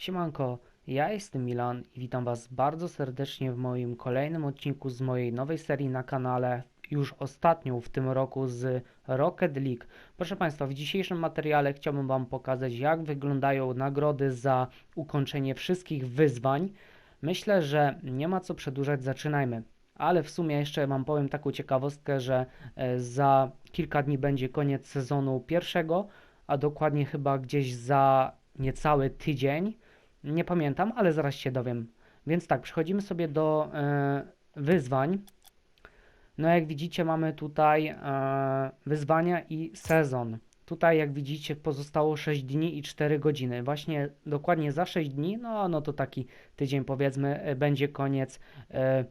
Siemanko, ja jestem Milan i witam Was bardzo serdecznie w moim kolejnym odcinku z mojej nowej serii na kanale, już ostatnią w tym roku z Rocket League. Proszę Państwa, w dzisiejszym materiale chciałbym Wam pokazać, jak wyglądają nagrody za ukończenie wszystkich wyzwań. Myślę, że nie ma co przedłużać, zaczynajmy. Ale w sumie jeszcze Wam powiem taką ciekawostkę, że e, za kilka dni będzie koniec sezonu pierwszego, a dokładnie chyba gdzieś za niecały tydzień. Nie pamiętam, ale zaraz się dowiem. Więc tak, przechodzimy sobie do e, wyzwań. No jak widzicie mamy tutaj e, wyzwania i sezon. Tutaj jak widzicie pozostało 6 dni i 4 godziny. Właśnie dokładnie za 6 dni, no, no to taki tydzień powiedzmy, e, będzie koniec e,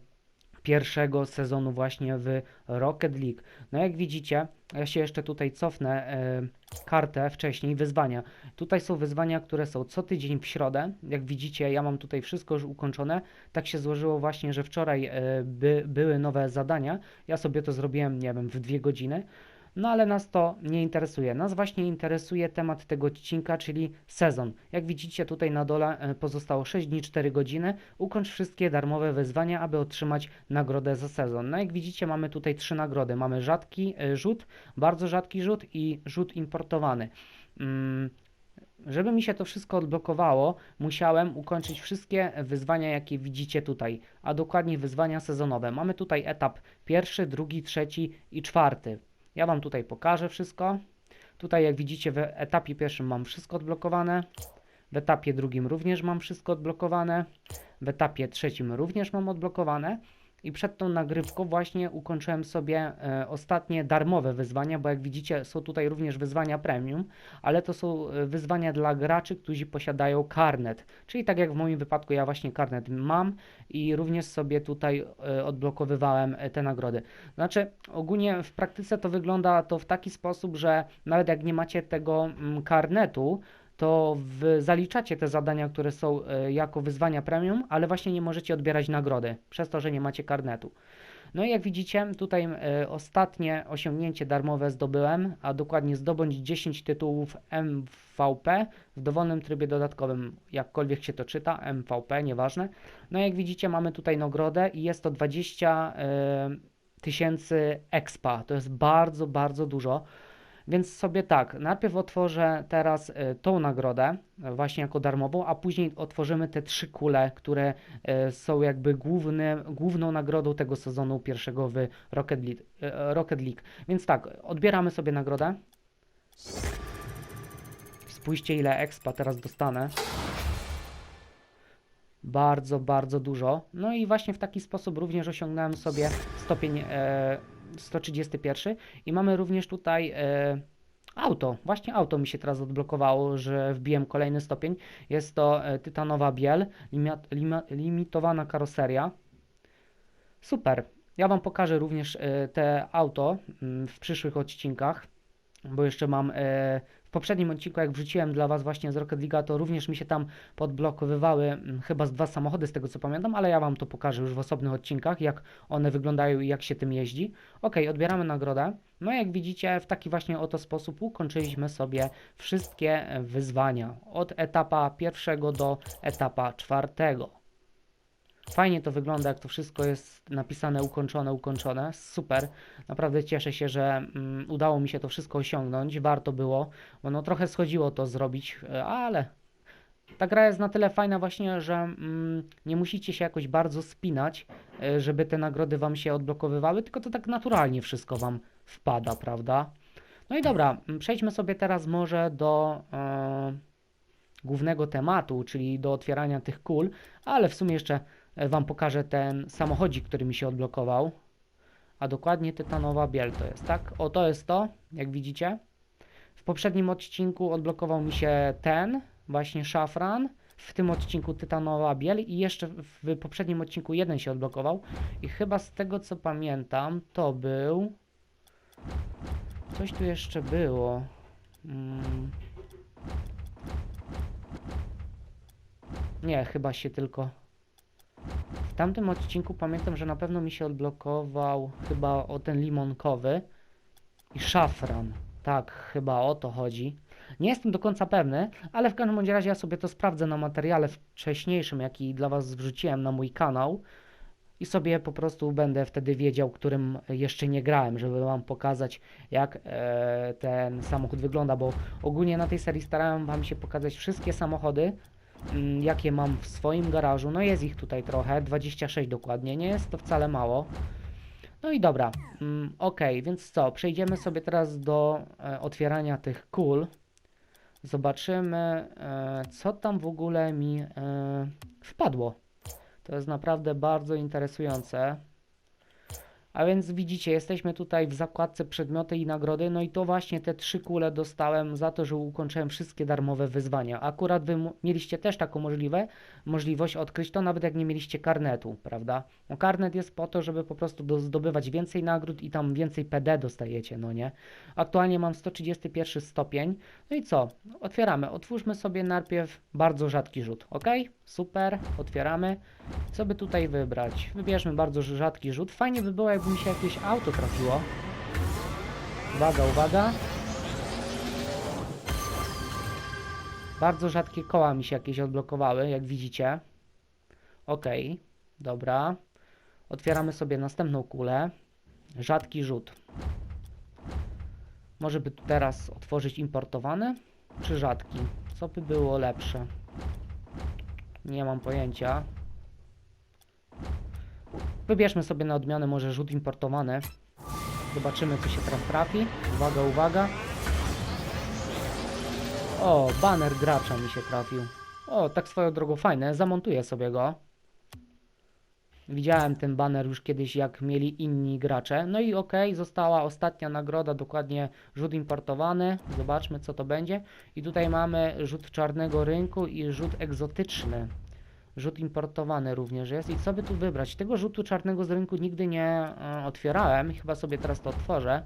pierwszego sezonu właśnie w Rocket League. No jak widzicie, ja się jeszcze tutaj cofnę e, kartę wcześniej, wyzwania. Tutaj są wyzwania, które są co tydzień w środę. Jak widzicie, ja mam tutaj wszystko już ukończone. Tak się złożyło właśnie, że wczoraj e, by, były nowe zadania. Ja sobie to zrobiłem, nie wiem, w dwie godziny. No ale nas to nie interesuje. Nas właśnie interesuje temat tego odcinka, czyli sezon. Jak widzicie tutaj na dole e, pozostało 6 dni 4 godziny. Ukończ wszystkie darmowe wyzwania, aby otrzymać nagrodę za sezon. No jak widzicie mamy tutaj trzy nagrody. Mamy rzadki e, rzut, bardzo rzadki rzut i rzut importowany. Mm, żeby mi się to wszystko odblokowało, musiałem ukończyć wszystkie wyzwania, jakie widzicie tutaj, a dokładnie wyzwania sezonowe. Mamy tutaj etap pierwszy, drugi, trzeci i czwarty. Ja Wam tutaj pokażę wszystko. Tutaj jak widzicie w etapie pierwszym mam wszystko odblokowane. W etapie drugim również mam wszystko odblokowane. W etapie trzecim również mam odblokowane. I przed tą nagrywką właśnie ukończyłem sobie e, ostatnie darmowe wyzwania, bo jak widzicie są tutaj również wyzwania premium, ale to są e, wyzwania dla graczy, którzy posiadają karnet. Czyli tak jak w moim wypadku ja właśnie karnet mam i również sobie tutaj e, odblokowywałem te nagrody. Znaczy ogólnie w praktyce to wygląda to w taki sposób, że nawet jak nie macie tego mm, karnetu, to zaliczacie te zadania, które są e, jako wyzwania premium, ale właśnie nie możecie odbierać nagrody, przez to, że nie macie karnetu. No i jak widzicie, tutaj e, ostatnie osiągnięcie darmowe zdobyłem, a dokładnie zdobądź 10 tytułów MVP w dowolnym trybie dodatkowym, jakkolwiek się to czyta, MVP, nieważne. No jak widzicie, mamy tutaj nagrodę i jest to 20 e, tysięcy expa, to jest bardzo, bardzo dużo. Więc sobie tak, najpierw otworzę teraz y, tą nagrodę, y, właśnie jako darmową, a później otworzymy te trzy kule, które y, są jakby główną nagrodą tego sezonu pierwszego w Rocket League, Rocket League. Więc tak, odbieramy sobie nagrodę. Spójrzcie ile expa teraz dostanę. Bardzo, bardzo dużo. No i właśnie w taki sposób również osiągnąłem sobie stopień e, 131 i mamy również tutaj e, auto. Właśnie auto mi się teraz odblokowało, że wbiłem kolejny stopień. Jest to e, tytanowa biel, limitowana karoseria. Super. Ja Wam pokażę również e, te auto mm, w przyszłych odcinkach, bo jeszcze mam e, w poprzednim odcinku, jak wrzuciłem dla Was właśnie z Rocket League, to również mi się tam podblokowywały mm, chyba z dwa samochody, z tego co pamiętam, ale ja Wam to pokażę już w osobnych odcinkach, jak one wyglądają i jak się tym jeździ. Ok, odbieramy nagrodę. No jak widzicie, w taki właśnie oto sposób ukończyliśmy sobie wszystkie e, wyzwania. Od etapa pierwszego do etapa czwartego. Fajnie to wygląda, jak to wszystko jest napisane, ukończone, ukończone. Super. Naprawdę cieszę się, że mm, udało mi się to wszystko osiągnąć. Warto było, bo no trochę schodziło to zrobić, e, ale ta gra jest na tyle fajna właśnie, że mm, nie musicie się jakoś bardzo spinać, e, żeby te nagrody wam się odblokowywały, tylko to tak naturalnie wszystko wam wpada, prawda? No i dobra, mm, przejdźmy sobie teraz może do e, głównego tematu, czyli do otwierania tych kul, ale w sumie jeszcze wam pokażę ten samochodzik, który mi się odblokował. A dokładnie tytanowa biel to jest, tak? O, to jest to, jak widzicie. W poprzednim odcinku odblokował mi się ten, właśnie szafran. W tym odcinku tytanowa biel i jeszcze w poprzednim odcinku jeden się odblokował. I chyba z tego co pamiętam, to był... Coś tu jeszcze było. Mm. Nie, chyba się tylko... Tamtym odcinku pamiętam, że na pewno mi się odblokował chyba o ten limonkowy i szafran. Tak, chyba o to chodzi. Nie jestem do końca pewny, ale w każdym razie ja sobie to sprawdzę na materiale wcześniejszym, jaki dla Was wrzuciłem na mój kanał i sobie po prostu będę wtedy wiedział, którym jeszcze nie grałem, żeby Wam pokazać, jak e, ten samochód wygląda, bo ogólnie na tej serii starałem Wam się pokazać wszystkie samochody, jakie mam w swoim garażu. No jest ich tutaj trochę, 26 dokładnie, nie jest to wcale mało. No i dobra, mm, ok, więc co, przejdziemy sobie teraz do e, otwierania tych kul. Zobaczymy, e, co tam w ogóle mi e, wpadło. To jest naprawdę bardzo interesujące. A więc widzicie, jesteśmy tutaj w zakładce przedmioty i nagrody, no i to właśnie te trzy kule dostałem za to, że ukończyłem wszystkie darmowe wyzwania. Akurat wy mieliście też taką możliwe, możliwość odkryć to, nawet jak nie mieliście karnetu, prawda? No karnet jest po to, żeby po prostu do, zdobywać więcej nagród i tam więcej PD dostajecie, no nie? Aktualnie mam 131 stopień. No i co? Otwieramy. Otwórzmy sobie najpierw bardzo rzadki rzut, ok? Super, otwieramy. Co by tutaj wybrać? Wybierzmy bardzo rzadki rzut. Fajnie by było, jakby mi się jakieś auto trafiło. Uwaga, uwaga. Bardzo rzadkie koła mi się jakieś odblokowały, jak widzicie. Ok, dobra. Otwieramy sobie następną kulę. Rzadki rzut. Może by teraz otworzyć importowany, czy rzadki? Co by było lepsze? Nie mam pojęcia. Wybierzmy sobie na odmianę może rzut importowany. Zobaczymy, co się teraz trafi. Uwaga, uwaga. O, baner gracza mi się trafił. O, tak swoją drogą fajne. Zamontuję sobie go. Widziałem ten baner już kiedyś, jak mieli inni gracze. No i okej, została ostatnia nagroda, dokładnie rzut importowany. Zobaczmy, co to będzie. I tutaj mamy rzut czarnego rynku i rzut egzotyczny. Rzut importowany również jest. I co by tu wybrać? Tego rzutu czarnego z rynku nigdy nie e, otwierałem. Chyba sobie teraz to otworzę.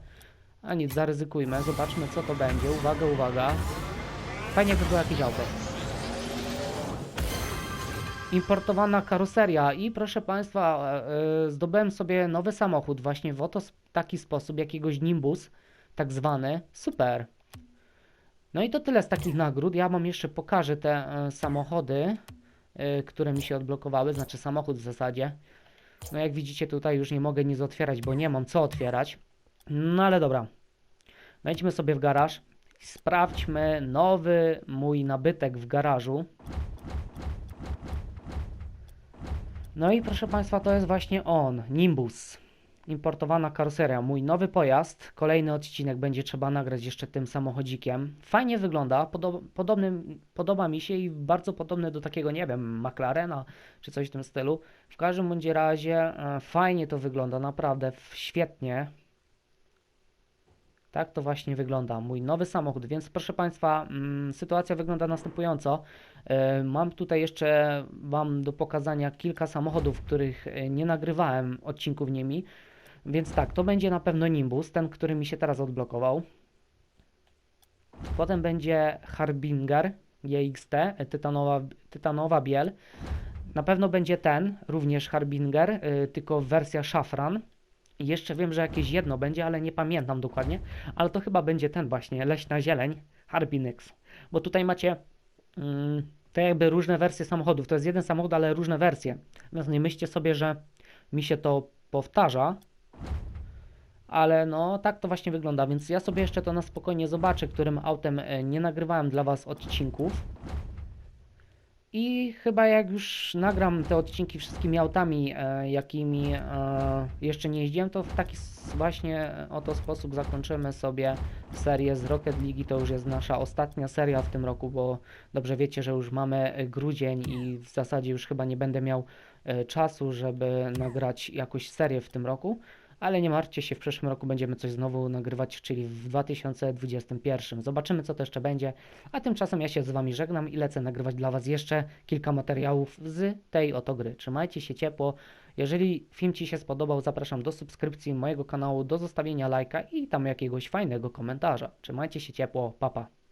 A nic, zaryzykujmy. Zobaczmy, co to będzie. Uwaga, uwaga. Fajnie by było jakieś auto. Importowana karoseria i proszę Państwa, e, e, zdobyłem sobie nowy samochód właśnie w oto taki sposób, jakiegoś Nimbus, tak zwany. Super. No i to tyle z takich nagród. Ja Wam jeszcze pokażę te samochody, które mi się odblokowały, znaczy samochód w zasadzie. No jak widzicie tutaj już nie mogę nic otwierać, bo nie mam co otwierać. No ale dobra. Wejdźmy sobie w garaż. Sprawdźmy nowy mój nabytek w garażu. No i proszę Państwa, to jest właśnie on, Nimbus. Importowana karoseria, mój nowy pojazd. Kolejny odcinek będzie trzeba nagrać jeszcze tym samochodzikiem. Fajnie wygląda, podo podobny, podoba mi się i bardzo podobny do takiego, nie wiem, McLarena czy coś w tym stylu. W każdym bądź razie e, fajnie to wygląda, naprawdę świetnie. Tak to właśnie wygląda mój nowy samochód, więc proszę Państwa, mm, sytuacja wygląda następująco. E, Mam tutaj jeszcze Wam do pokazania kilka samochodów, których e, nie nagrywałem odcinków nimi. Więc tak, to będzie na pewno Nimbus, ten, który mi się teraz odblokował. Potem będzie Harbinger GXT, e, tytanowa, tytanowa biel. Na pewno będzie ten, również Harbinger, e, tylko wersja szafran. Jeszcze wiem, że jakieś jedno będzie, ale nie pamiętam dokładnie. Ale to chyba będzie ten właśnie, leśna zieleń, Harbinix. Bo tutaj macie mm, te jakby różne wersje samochodów. To jest jeden samochód, ale różne wersje. Więc nie myślcie sobie, że mi się to powtarza. Ale no, tak to właśnie wygląda, więc ja sobie jeszcze to na spokojnie zobaczę, którym autem e, nie nagrywałem dla Was odcinków. I chyba jak już nagram te odcinki wszystkimi autami, e, jakimi e, jeszcze nie jeździłem, to w taki właśnie e, oto sposób zakończymy sobie serię z Rocket League. To już jest nasza ostatnia seria w tym roku, bo dobrze wiecie, że już mamy e, grudzień i w zasadzie już chyba nie będę miał e, czasu, żeby nagrać jakąś serię w tym roku. Ale nie martwcie się, w przyszłym roku będziemy coś znowu nagrywać, czyli w 2021. Zobaczymy, co to jeszcze będzie. A tymczasem ja się z Wami żegnam i lecę nagrywać dla Was jeszcze kilka materiałów z tej oto gry. Trzymajcie się ciepło. Jeżeli film Ci się spodobał, zapraszam do subskrypcji mojego kanału, do zostawienia lajka i tam jakiegoś fajnego komentarza. Trzymajcie się ciepło, papa. Pa.